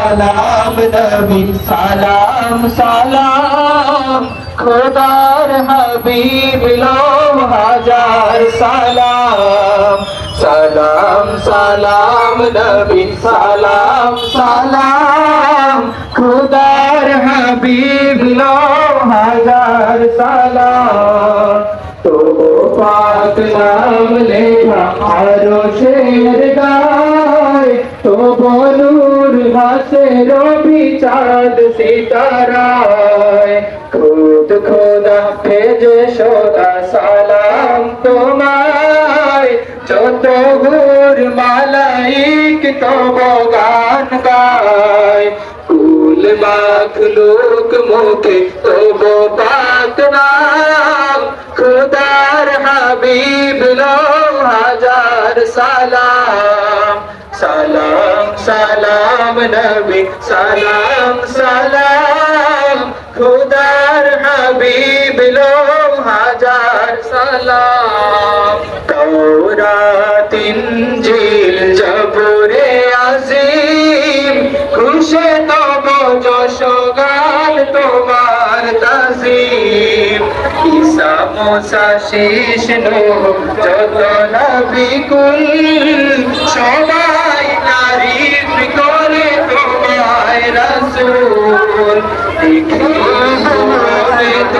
সালাম নবী, সালাম সালাম। খোদার হাবিব লো হাজার সালাম। সালাম সালাম নবী, সালাম সালাম। খোদার হাবিব লো হাজার সালাম। তো পাক নাম লেখা আরও শের গায় তো বলুর ভাসে রবি চাঁদ সিতারায়। খুদ খোদা ভেজে সালাম তোমায়। যত মালাইক তব গান গায়। কুল মাখলুক মুখে তব পাক নাম। খুদার হাবিব লো হাজার সালাম নবী, সালাম সালাম। খুদার হাবিব লো হাজার সালাম। তৌরাত ইনজিল, জবুরে আজিম। খুশে তব যশ গান তোমার তাজিম। ঈসা মুসা শেষ যত নবী কুল সবাই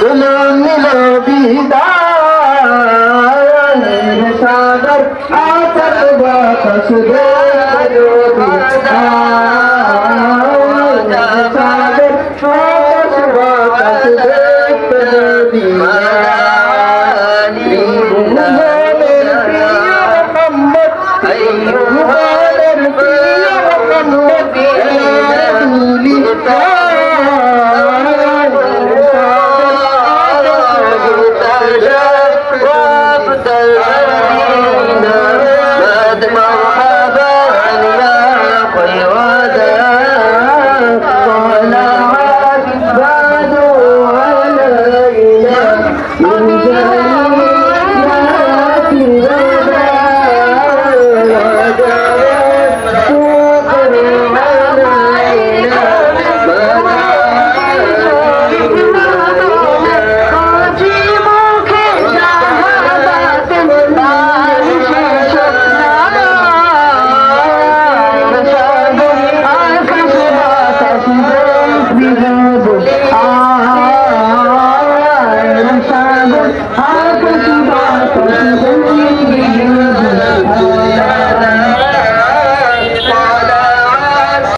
Hello.